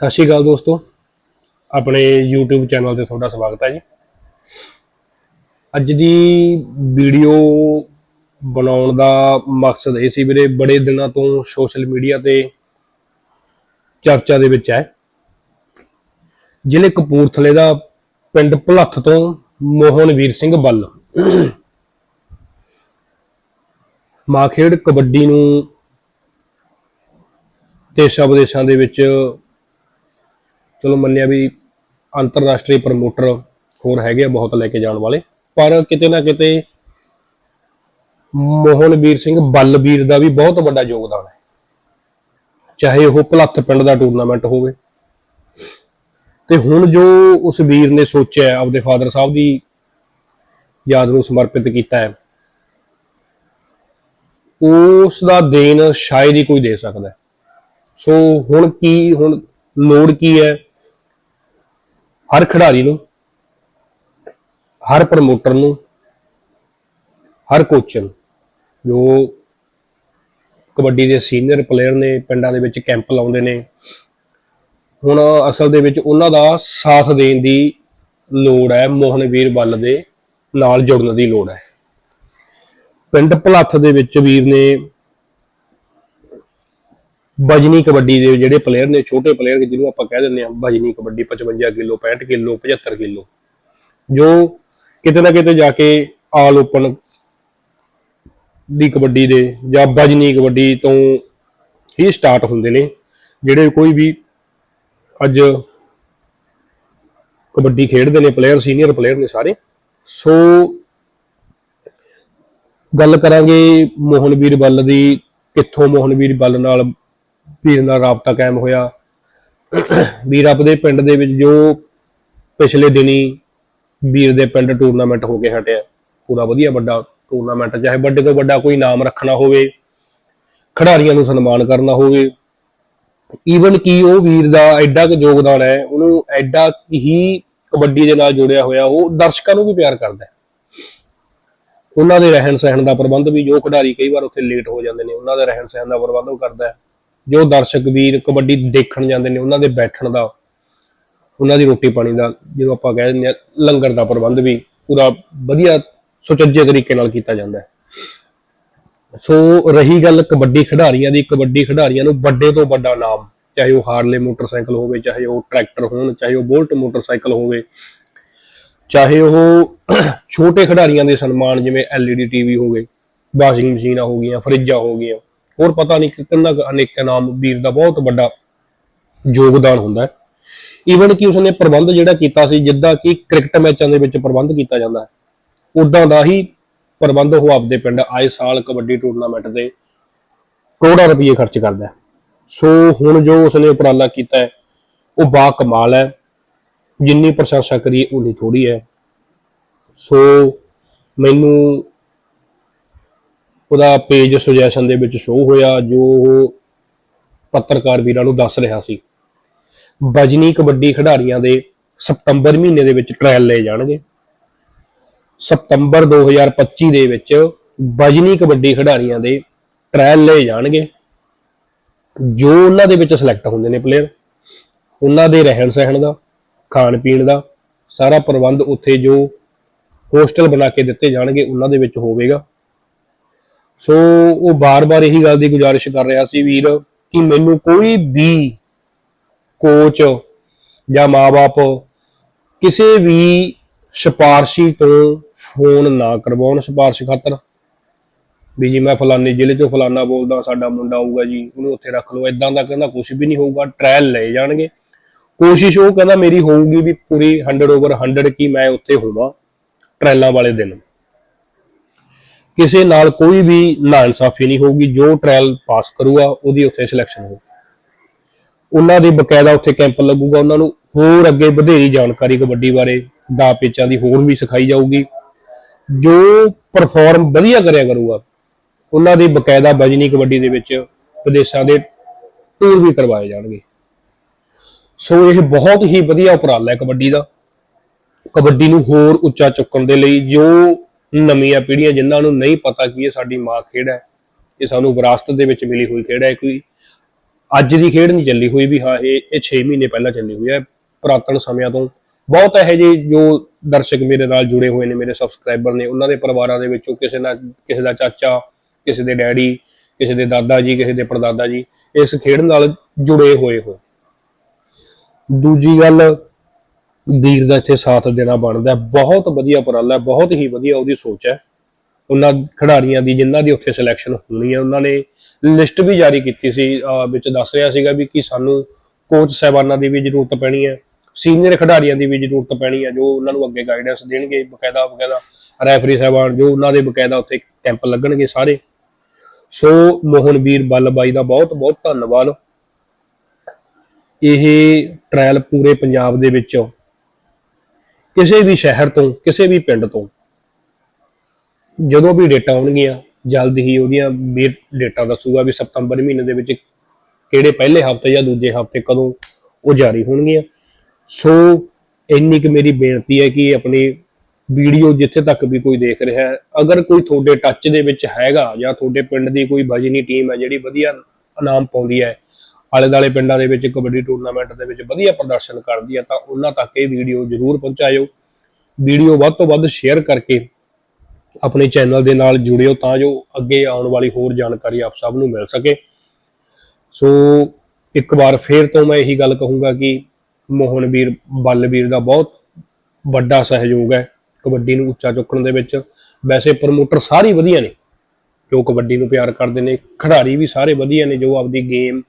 ਸਤਿ ਸ਼੍ਰੀ ਅਕਾਲ ਦੋਸਤੋ। ਆਪਣੇ YouTube ਚੈਨਲ ਤੇ ਤੁਹਾਡਾ ਸਵਾਗਤ ਹੈ ਜੀ। ਅੱਜ ਦੀ ਵੀਡੀਓ ਬਣਾਉਣ ਦਾ ਮਕਸਦ ਇਹ ਸੀ ਵੀਰੇ ਬੜੇ ਦਿਨਾਂ ਤੋਂ ਸੋਸ਼ਲ ਮੀਡੀਆ ਤੇ ਚਰਚਾ ਦੇ ਵਿੱਚ ਹੈ। ਜ਼ਿਲ੍ਹੇ ਕਪੂਰਥਲੇ ਦਾ ਪਿੰਡ ਭੁਲੱਥ ਤੋਂ ਮੋਹਨਵੀਰ ਸਿੰਘ ਬੱਲ ਮਾਂ ਖੇਡ ਕਬੱਡੀ ਨੂੰ ਦੇਸ਼ਾਂ ਵਿਦੇਸ਼ਾਂ ਦੇ ਵਿੱਚ ਚਲੋ ਮੰਨਿਆ ਵੀ ਅੰਤਰਰਾਸ਼ਟਰੀ ਪ੍ਰਮੋਟਰ ਹੋਰ ਹੈਗੇ ਆ ਬਹੁਤ ਲੈ ਕੇ ਜਾਣ ਵਾਲੇ, ਪਰ ਕਿਤੇ ਨਾ ਕਿਤੇ ਮੋਹਨਵੀਰ ਸਿੰਘ ਬੱਲਵੀਰ ਦਾ ਵੀ ਬਹੁਤ ਵੱਡਾ ਯੋਗਦਾਨ ਹੈ। ਚਾਹੇ ਉਹ ਭਲੱਥ ਪਿੰਡ ਦਾ ਟੂਰਨਾਮੈਂਟ ਹੋਵੇ। ਤੇ ਹੁਣ ਜੋ ਉਸ ਵੀਰ ਨੇ ਸੋਚਿਆ, ਆਪਦੇ ਫਾਦਰ ਸਾਹਿਬ ਦੀ ਯਾਦ ਨੂੰ ਸਮਰਪਿਤ ਕੀਤਾ ਹੈ, ਉਸ ਦਾ ਦੇਣ ਸ਼ਾਇਦ ਹੀ ਕੋਈ ਦੇ ਸਕਦਾ ਸੋ ਹੁਣ ਕੀ, ਹੁਣ ਲੋੜ ਕੀ ਹੈ? ਹਰ ਖਿਡਾਰੀ ਨੂੰ, ਹਰ ਪ੍ਰਮੋਟਰ ਨੂੰ, ਹਰ ਕੋਚ ਨੂੰ, ਜੋ ਕਬੱਡੀ ਦੇ ਸੀਨੀਅਰ ਪਲੇਅਰ ਨੇ, ਪਿੰਡਾਂ ਦੇ ਵਿੱਚ ਕੈਂਪ ਲਾਉਂਦੇ ਨੇ, ਹੁਣ ਅਸਲ ਦੇ ਵਿੱਚ ਉਹਨਾਂ ਦਾ ਸਾਥ ਦੇਣ ਦੀ ਲੋੜ ਹੈ, ਮੋਹਨਵੀਰ ਬੱਲ ਦੇ ਨਾਲ ਜੁੜਨ ਦੀ ਲੋੜ ਹੈ। ਪਿੰਡ ਭਲੱਥ ਦੇ ਵਿੱਚ ਵੀਰ ਨੇ ਬਜਨੀ ਕਬੱਡੀ ਦੇ ਜਿਹੜੇ ਪਲੇਅਰ ਨੇ, ਛੋਟੇ ਪਲੇਅਰ ਜਿਹਨੂੰ ਆਪਾਂ ਕਹਿ ਦਿੰਦੇ ਆ ਬਜਨੀ ਕਬੱਡੀ 55 ਕਿਲੋ 65 ਕਿਲੋ 75 ਕਿਲੋ, ਜੋ ਕਿਤੇ ਨਾ ਕਿਤੇ ਜਾ ਕੇ ਆਲ ਓਪਨ ਦੀ ਕਬੱਡੀ ਦੇ ਜਾਂ ਬਜਨੀ ਕਬੱਡੀ ਤੋਂ ਹੀ ਸਟਾਰਟ ਹੁੰਦੇ ਨੇ, ਜਿਹੜੇ ਕੋਈ ਵੀ ਅੱਜ ਕਬੱਡੀ ਖੇਡਦੇ ਨੇ ਪਲੇਅਰ ਸੀਨੀਅਰ ਪਲੇਅਰ ਨੇ ਸਾਰੇ। ਸੋ ਗੱਲ ਕਰਾਂਗੇ ਮੋਹਨਵੀਰ ਬੱਲ ਦੀ, ਕਿੱਥੋਂ ਮੋਹਨਵੀਰ ਬੱਲ ਨਾਲ ਵੀਰ ਨਾਲ ਰਾਬਤਾ ਕਾਇਮ ਹੋਇਆ। ਵੀਰ ਆਪਦੇ ਪਿੰਡ ਦੇ ਵਿੱਚ ਜੋ ਪਿਛਲੇ ਦਿਨੀ ਵੀਰ ਦੇ ਪਿੰਡ ਟੂਰਨਾਮੈਂਟ ਹੋ ਕੇ ਹਟਿਆ। ਪੂਰਾ ਵਧੀਆ ਵੱਡਾ ਟੂਰਨਾਮੈਂਟ ਚਾਹੇ ਵੱਡੇ ਤੋਂ ਵੱਡਾ ਕੋਈ ਨਾਮ ਰੱਖਣਾ ਹੋਵੇ, ਖਿਡਾਰੀਆਂ ਨੂੰ ਸਨਮਾਨ ਕਰਨਾ ਹੋਵੇ। ਈਵਨ ਕਿ ਉਹ ਵੀਰ ਦਾ ਐਡਾ ਕੁ ਯੋਗਦਾਨ ਹੈ, ਉਹਨੂੰ ਐਡਾ ਹੀ ਕਬੱਡੀ ਦੇ ਨਾਲ ਜੁੜਿਆ ਹੋਇਆ, ਉਹ ਦਰਸ਼ਕਾਂ ਨੂੰ ਵੀ ਪਿਆਰ ਕਰਦਾ ਹੈ। ਉਹਨਾਂ ਦੇ ਰਹਿਣ ਸਹਿਣ ਦਾ ਪ੍ਰਬੰਧ ਵੀ, ਜੋ ਖਿਡਾਰੀ ਕਈ ਵਾਰ ਉੱਥੇ ਲੇਟ ਹੋ ਜਾਂਦੇ ਨੇ, ਉਹਨਾਂ ਦੇ ਰਹਿਣ ਸਹਿਣ ਦਾ ਪ੍ਰਬੰਧ ਉਹ ਕਰਦਾ ਹੈ। ਜੋ ਦਰਸ਼ਕ ਵੀਰ ਕਬੱਡੀ ਦੇਖਣ ਜਾਂਦੇ ਨੇ, ਉਹਨਾਂ ਦੇ ਬੈਠਣ ਦਾ, ਉਹਨਾਂ ਦੀ ਰੋਟੀ ਪਾਣੀ ਦਾ, ਜਿਹਨੂੰ ਆਪਾਂ ਕਹਿ ਦਿੰਦੇ ਆ ਲੰਗਰ ਦਾ ਪ੍ਰਬੰਧ ਵੀ ਪੂਰਾ ਵਧੀਆ ਸੁਚੱਜੇ ਤਰੀਕੇ ਨਾਲ ਕੀਤਾ ਜਾਂਦਾ ਹੈ। ਸੋ ਰਹੀ ਗੱਲ ਕਬੱਡੀ ਖਿਡਾਰੀਆਂ ਦੀ, ਕਬੱਡੀ ਖਿਡਾਰੀਆਂ ਨੂੰ ਵੱਡੇ ਤੋਂ ਵੱਡਾ ਨਾਮ, ਚਾਹੇ ਉਹ ਹਾਰਲੇ ਮੋਟਰਸਾਈਕਲ ਹੋਵੇ, ਚਾਹੇ ਉਹ ਟਰੈਕਟਰ ਹੋਣ, ਚਾਹੇ ਉਹ ਬੋਲਟ ਮੋਟਰਸਾਈਕਲ ਹੋਵੇ, ਚਾਹੇ ਉਹ ਛੋਟੇ ਖਿਡਾਰੀਆਂ ਦੇ ਸਨਮਾਨ, ਜਿਵੇਂ LED ਟੀਵੀ ਹੋ ਗਏ, ਵਾਸ਼ਿੰਗ ਮਸ਼ੀਨਾਂ ਹੋ ਗਈਆਂ, ਫਰਿੱਜਾਂ ਹੋ ਗਈਆਂ ਹੋਰ ਪਤਾ ਨਹੀਂ ਕਿੰਨਾ ਕੁ ਨਾਮ ਵੀਰ ਦਾ ਬਹੁਤ ਵੱਡਾ ਯੋਗਦਾਨ ਹੁੰਦਾ ਹੈ। ਈਵਨ ਕਿ ਉਸਨੇ ਪ੍ਰਬੰਧ ਜਿਹੜਾ ਕੀਤਾ ਸੀ, ਜਿੱਦਾਂ ਕਿ ਕ੍ਰਿਕਟ ਮੈਚਾਂ ਦੇ ਵਿੱਚ ਪ੍ਰਬੰਧ ਕੀਤਾ ਜਾਂਦਾ ਹੈ। ਉਦਾਂ ਦਾ ਹੀ ਪ੍ਰਬੰਧ ਉਹ ਆਪਦੇ ਪਿੰਡ ਆਏ ਸਾਲ ਕਬੱਡੀ ਟੂਰਨਾਮੈਂਟ ਦੇ ਕਰੋੜਾਂ ਰੁਪਏ ਖਰਚ ਕਰਦਾ ਸੋ ਹੁਣ ਜੋ ਉਸਨੇ ਉਪਰਾਲਾ ਕੀਤਾ ਹੈ, ਉਹ ਬਾ ਕਮਾਲ ਹੈ। ਜਿੰਨੀ ਪ੍ਰਸ਼ੰਸਾ ਕਰੀਏ ਉਨੀ ਥੋੜੀ ਹੈ। ਸੋ ਮੈਨੂੰ ਉਹਦਾ ਪੇਜ ਸੁਜੈਸ਼ਨ ਦੇ ਵਿੱਚ ਸ਼ੋ ਹੋਇਆ, ਜੋ ਉਹ ਪੱਤਰਕਾਰ ਵੀਰਾਂ ਨੂੰ ਦੱਸ ਰਿਹਾ ਸੀ। ਬਜਨੀ ਕਬੱਡੀ ਖਿਡਾਰੀਆਂ ਦੇ ਸਤੰਬਰ ਮਹੀਨੇ ਦੇ ਵਿੱਚ ਟ੍ਰਾਇਲ ਲਏ ਜਾਣਗੇ। ਸਤੰਬਰ 2025 ਦੇ ਵਿੱਚ ਬਜਨੀ ਕਬੱਡੀ ਖਿਡਾਰੀਆਂ ਦੇ ਟ੍ਰਾਇਲ ਲਏ ਜਾਣਗੇ। ਜੋ ਉਹਨਾਂ ਦੇ ਵਿੱਚ ਸਿਲੈਕਟ ਹੁੰਦੇ ਨੇ ਪਲੇਅਰ ਉਹਨਾਂ ਦੇ ਰਹਿਣ ਸਹਿਣ ਦਾ, ਖਾਣ ਪੀਣ ਦਾ, ਸਾਰਾ ਪ੍ਰਬੰਧ ਉੱਥੇ ਜੋ ਹੋਸਟਲ ਬਣਾ ਕੇ ਦਿੱਤੇ ਜਾਣਗੇ, ਉਹਨਾਂ ਦੇ ਵਿੱਚ ਹੋਵੇਗਾ। ਸੋ ਉਹ ਬਾਰ-ਬਾਰ ਇਹੀ ਗੱਲ ਦੀ ਗੁਜ਼ਾਰਿਸ਼ ਕਰ ਰਿਹਾ ਸੀ ਵੀਰ ਕਿ ਮੈਨੂੰ ਕੋਈ ਵੀ ਕੋਚ ਜਾਂ ਮਾਪੇ ਕਿਸੇ ਵੀ ਸਿਫਾਰਸ਼ੀ ਤੋਂ ਫੋਨ ਨਾ ਕਰਵਾਉਣ ਸਿਫਾਰਸ਼ ਖਾਤਰ। ਵੀ ਜੀ ਮੈਂ ਫਲਾਣੇ ਜ਼ਿਲ੍ਹੇ ਚੋਂ ਫਲਾਣਾ ਬੋਲਦਾ, ਸਾਡਾ ਮੁੰਡਾ ਆਊਗਾ ਜੀ, ਉਹਨੂੰ ਉੱਥੇ ਰੱਖ ਲਓ ਇਦਾਂ ਦਾ ਕਹਿੰਦਾ ਕੁਝ ਵੀ ਨਹੀਂ ਹੋਊਗਾ ਟ੍ਰਾਇਲ ਲਏ ਜਾਣਗੇ। ਕੋਸ਼ਿਸ਼ ਉਹ ਕਹਿੰਦਾ ਮੇਰੀ ਹੋਊਗੀ ਵੀ ਪੂਰੀ 100 ਓਵਰ 100 ਕੀ ਮੈਂ ਉੱਥੇ ਹੋਵਾਂ ਟ੍ਰਾਇਲਾਂ ਵਾਲੇ ਦਿਨ। ਕਿਸੇ ਨਾਲ ਕੋਈ ਵੀ ਨਾ ਇਨਸਾਫ਼ੀ ਨਹੀਂ ਹੋਊਗੀ, ਜੋ ਟ੍ਰਾਇਲ ਪਾਸ ਕਰੂਗਾ, ਉਹਦੀ ਉੱਥੇ ਸਿਲੈਕਸ਼ਨ ਹੋਊਗੀ ਉਹਨਾਂ ਦੇ ਬਕਾਇਦਾ ਉੱਥੇ ਕੈਂਪ ਲੱਗੂਗਾ, ਉਹਨਾਂ ਨੂੰ ਹੋਰ ਅੱਗੇ ਵਧੇਰੀ ਜਾਣਕਾਰੀ ਕਬੱਡੀ ਬਾਰੇ, ਦਾ ਪੇਚਾਂ ਦੀ ਹੋਰ ਵੀ ਸਿਖਾਈ ਜਾਊਗੀ। ਜੋ ਪਰਫਾਰਮ ਵਧੀਆ ਕਰਿਆ ਕਰੂਗਾ, ਉਹਨਾਂ ਦੀ ਬਕਾਇਦਾ ਬਜਨੀ ਕਬੱਡੀ ਦੇ ਵਿੱਚ ਵਿਦੇਸ਼ਾਂ ਦੇ ਟੂਰ ਵੀ ਕਰਵਾਏ ਜਾਣਗੇ। ਸੋ ਇਹ ਬਹੁਤ ਹੀ ਵਧੀਆ ਉਪਰਾਲਾ ਹੈ ਕਬੱਡੀ ਦਾ। ਕਬੱਡੀ ਨੂੰ ਹੋਰ ਉੱਚਾ ਚੁੱਕਣ ਦੇ ਲਈ ਜੋ ਨਵੀਆਂ ਪੀੜ੍ਹੀਆਂ ਜਿਨ੍ਹਾਂ ਨੂੰ ਨਹੀਂ ਪਤਾ ਕਿ ਇਹ ਸਾਡੀ ਮਾਂ ਖੇਡ ਹੈ, ਇਹ ਸਾਨੂੰ ਵਿਰਾਸਤ ਦੇ ਵਿੱਚ ਮਿਲੀ ਹੋਈ ਖੇਡ ਹੈ, ਕੋਈ ਅੱਜ ਦੀ ਖੇਡ ਨਹੀਂ ਚੱਲੀ ਹੋਈ ਵੀ ਹਾਂ, ਇਹ ਇਹ 6 ਮਹੀਨੇ ਪਹਿਲਾਂ ਚੱਲੀ ਹੋਈ ਹੈ, ਪੁਰਾਤਨ ਸਮਿਆਂ ਤੋਂ। ਬਹੁਤ ਇਹੋ ਜਿਹੇ ਜੋ ਦਰਸ਼ਕ ਮੇਰੇ ਨਾਲ ਜੁੜੇ ਹੋਏ ਨੇ, ਮੇਰੇ ਸਬਸਕ੍ਰਾਈਬਰ ਨੇ, ਉਹਨਾਂ ਦੇ ਪਰਿਵਾਰਾਂ ਦੇ ਵਿੱਚੋਂ ਕਿਸੇ ਨਾਲ, ਕਿਸੇ ਦਾ ਚਾਚਾ, ਕਿਸੇ ਦੇ ਡੈਡੀ, ਕਿਸੇ ਦੇ ਦਾਦਾ ਜੀ, ਕਿਸੇ ਦੇ ਪੜਦਾਦਾ ਜੀ ਇਸ ਖੇਡ ਨਾਲ ਜੁੜੇ ਹੋਏ ਹੋਏ। ਦੂਜੀ ਗੱਲ ਵੀਰ ਦਾ ਇੱਥੇ ਸਾਥ ਦੇਣਾ ਬਣਦਾ ਬਹੁਤ ਵਧੀਆ ਉਪਰਾਲਾ ਬਹੁਤ ਹੀ ਵਧੀਆ ਉਹਦੀ ਸੋਚ ਹੈ। ਉਹਨਾਂ ਖਿਡਾਰੀਆਂ ਦੀ, ਜਿਨ੍ਹਾਂ ਦੀ ਉੱਥੇ ਸਿਲੈਕਸ਼ਨ ਹੋਣੀ ਹੈ, ਉਹਨਾਂ ਨੇ ਲਿਸਟ ਵੀ ਜਾਰੀ ਕੀਤੀ ਸੀ ਵਿੱਚ ਦੱਸ ਰਿਹਾ ਸੀਗਾ ਵੀ ਕਿ ਸਾਨੂੰ ਕੋਚ ਸਹਿਬਾਨਾਂ ਦੀ ਵੀ ਜ਼ਰੂਰਤ ਪੈਣੀ ਹੈ ਸੀਨੀਅਰ ਖਿਡਾਰੀਆਂ ਦੀ ਵੀ ਜ਼ਰੂਰਤ ਪੈਣੀ ਹੈ, ਜੋ ਉਹਨਾਂ ਨੂੰ ਅੱਗੇ ਗਾਈਡੈਂਸ ਦੇਣਗੇ, ਬਕਾਇਦਾ ਬਕਾਇਦਾ ਰੈਫਰੀ ਸਾਹਿਬਾਨ, ਜੋ ਉਹਨਾਂ ਦੇ ਬਕਾਇਦਾ ਉੱਥੇ ਕੈਂਪ ਲੱਗਣਗੇ ਸਾਰੇ। ਸੋ ਮੋਹਨਵੀਰ ਬੱਲਬਾਈ ਦਾ ਬਹੁਤ ਬਹੁਤ ਧੰਨਵਾਦ। ਇਹ ਟ੍ਰਾਇਲ ਪੂਰੇ ਪੰਜਾਬ ਦੇ ਵਿੱਚ ਕਿਸੇ ਵੀ ਸ਼ਹਿਰ ਤੋਂ, ਕਿਸੇ ਵੀ ਪਿੰਡ ਤੋਂ, ਜਦੋਂ ਵੀ ਡੇਟਾ ਆਉਣਗੀਆਂ, ਜਲਦ ਹੀ ਉਹਦੀਆਂ ਵੀ ਡੇਟਾ ਦੱਸੂਗਾ ਵੀ ਸਤੰਬਰ ਮਹੀਨੇ ਦੇ ਵਿੱਚ ਕਿਹੜੇ ਪਹਿਲੇ ਹਫ਼ਤੇ ਜਾਂ ਦੂਜੇ ਹਫ਼ਤੇ ਕਦੋਂ ਉਹ ਜਾਰੀ ਹੋਣਗੀਆਂ। ਸੋ ਇੰਨੀ ਕਿ ਮੇਰੀ ਬੇਨਤੀ ਹੈ ਕਿ ਆਪਣੀ ਵੀਡੀਓ ਜਿੱਥੇ ਤੱਕ ਵੀ ਕੋਈ ਦੇਖ ਰਿਹਾ ਹੈ, ਅਗਰ ਕੋਈ ਤੁਹਾਡੇ ਟੱਚ ਦੇ ਵਿੱਚ ਹੈਗਾ ਜਾਂ ਤੁਹਾਡੇ ਪਿੰਡ ਦੀ ਕੋਈ ਭਜਨੀ ਟੀਮ ਹੈ ਜਿਹੜੀ ਵਧੀਆ ਇਨਾਮ ਪਾਉਂਦੀ ਹੈ ਆਲੇ ਦਾਲੇ ਪਿੰਡਾਂ ਦੇ ਵਿੱਚ ਕਬੱਡੀ ਟੂਰਨਾਮੈਂਟ ਦੇ ਵਿੱਚ ਵਧੀਆ ਪ੍ਰਦਰਸ਼ਨ ਕਰਦੀ ਹੈ ਤਾਂ ਉਹਨਾਂ ਤੱਕ ਇਹ ਵੀਡੀਓ ਜ਼ਰੂਰ ਪਹੁੰਚਾਇਓ। ਵੀਡੀਓ ਵੱਧ ਤੋਂ ਵੱਧ ਸ਼ੇਅਰ ਕਰਕੇ ਆਪਣੇ ਚੈਨਲ ਦੇ ਨਾਲ ਜੁੜਿਓ, ਤਾਂ ਜੋ ਅੱਗੇ ਆਉਣ ਵਾਲੀ ਹੋਰ ਜਾਣਕਾਰੀ ਆਪ ਸਭ ਨੂੰ ਮਿਲ ਸਕੇ। ਸੋ, ਇੱਕ ਵਾਰ ਫੇਰ ਤੋਂ ਮੈਂ ਇਹੀ ਗੱਲ ਕਹੂੰਗਾ ਕਿ ਮੋਹਨਵੀਰ, ਬੱਲਵੀਰ ਦਾ ਬਹੁਤ ਵੱਡਾ ਸਹਿਯੋਗ ਹੈ ਕਬੱਡੀ ਨੂੰ ਉੱਚਾ ਚੁੱਕਣ ਦੇ ਵਿੱਚ। ਵੈਸੇ ਪ੍ਰਮੋਟਰ ਸਾਰੇ ਵਧੀਆ ਨੇ, ਜੋ ਕਬੱਡੀ ਨੂੰ ਪਿਆਰ ਕਰਦੇ ਨੇ, ਖਿਡਾਰੀ ਵੀ ਸਾਰੇ ਵਧੀਆ ਨੇ, ਜੋ ਆਪਦੀ ਗੇਮ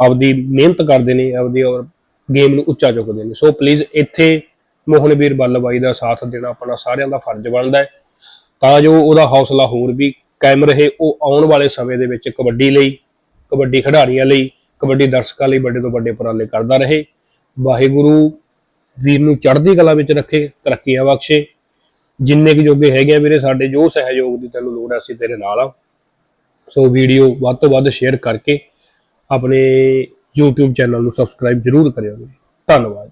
ਆਪਦੀ ਮਿਹਨਤ ਕਰਦੇ ਨੇ, ਆਪਦੀ ਔਰ ਗੇਮ ਨੂੰ ਉੱਚਾ ਚੁੱਕਦੇ ਨੇ। ਸੋ ਪਲੀਜ਼ ਇੱਥੇ ਮੋਹਨਵੀਰ ਬੱਲਬਾਈ ਦਾ ਸਾਥ ਦੇਣਾ ਆਪਣਾ ਸਾਰਿਆਂ ਦਾ ਫਰਜ਼ ਬਣਦਾ ਹੈ। ਤਾਂ ਜੋ ਉਹਦਾ ਹੌਸਲਾ ਹੋਰ ਵੀ ਕਾਇਮ ਰਹੇ। ਉਹ ਆਉਣ ਵਾਲੇ ਸਮੇਂ ਦੇ ਵਿੱਚ ਕਬੱਡੀ ਲਈ, ਕਬੱਡੀ ਖਿਡਾਰੀਆਂ ਲਈ, ਕਬੱਡੀ ਦਰਸ਼ਕਾਂ ਲਈ ਵੱਡੇ ਤੋਂ ਵੱਡੇ ਉਪਰਾਲੇ ਕਰਦਾ ਰਹੇ। ਵਾਹਿਗੁਰੂ ਵੀਰ ਨੂੰ ਚੜ੍ਹਦੀ ਕਲਾ ਵਿੱਚ ਰੱਖੇ, ਤਰੱਕੀਆਂ ਬਖਸ਼ੇ। ਜਿੰਨੇ ਕੁ ਜੋਗੇ ਹੈਗੇ ਆ ਵੀਰੇ, ਸਾਡੇ ਜੋ ਸਹਿਯੋਗ ਦੀ ਤੈਨੂੰ ਲੋੜ ਹੈ, ਅਸੀਂ ਤੇਰੇ ਨਾਲ ਆ। ਸੋ ਵੀਡੀਓ ਵੱਧ ਤੋਂ ਵੱਧ ਸ਼ੇਅਰ ਕਰਕੇ ਆਪਣੇ YouTube ਚੈਨਲ ਨੂੰ ਸਬਸਕ੍ਰਾਈਬ ਜ਼ਰੂਰ ਕਰਿਓ ਵੀਰੇ। ਧੰਨਵਾਦ